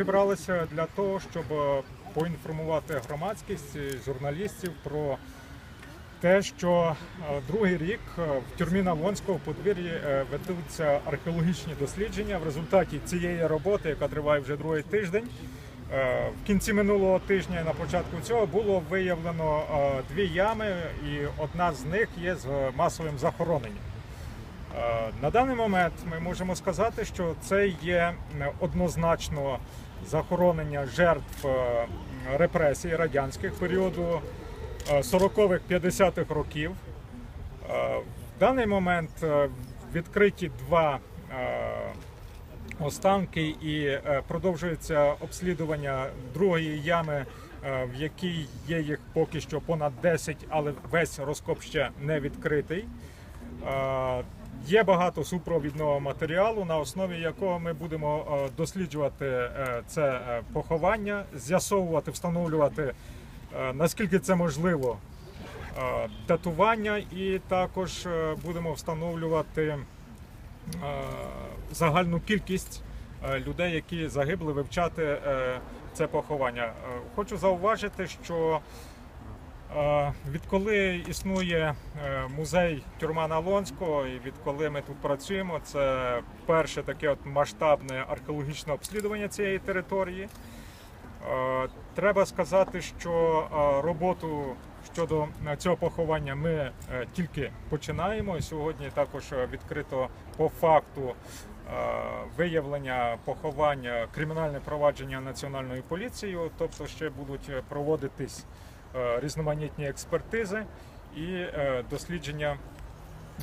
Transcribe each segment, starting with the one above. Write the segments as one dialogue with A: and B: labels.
A: Зібралися для того, щоб е, поінформувати громадськість журналістів про те, що е, другий рік е, в тюрмі Навлонського в подвір'ї ведуться археологічні дослідження. В результаті цієї роботи, яка триває вже другий тиждень, в кінці минулого тижня і на початку цього було виявлено дві ями, і одна з них є з масовим захороненням. Е, На даний момент ми можемо сказати, що це є е, однозначно захоронення жертв е, репресій радянських періоду е, 40-х 50-х років. В даний момент відкриті два останки і продовжується обслідування другої ями, в якій є їх поки що понад 10, але весь розкоп ще не відкритий. Є багато супровідного матеріалу, на основі якого ми будемо е, досліджувати е, це е, поховання, з'ясовувати, встановлювати наскільки це можливо датування, і також будемо встановлювати загальну кількість людей, які загибли, вивчати це поховання. Хочу зауважити, що Відколи існує е, музей тюрма Налонського, і відколи ми тут працюємо, це перше таке от масштабне археологічне обслідування цієї території. Е, Треба сказати, що е, роботу щодо е, цього поховання ми е, тільки починаємо. Сьогодні також е, відкрито по факту е, виявлення поховання кримінальне провадження національною поліцією, тобто ще будуть е, проводитись е, різноманітні експертизи і е, дослідження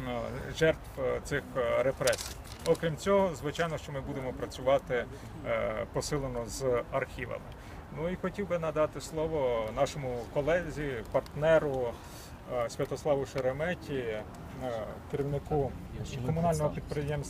A: е, жертв е, цих е, репресій. Окрім цього, звичайно, що ми будемо працювати е, посилено з архівами. Ну і хотів би надати слово нашому колезі, партнеру е, Святославу Шереметі, е, керівнику комунального підприємства.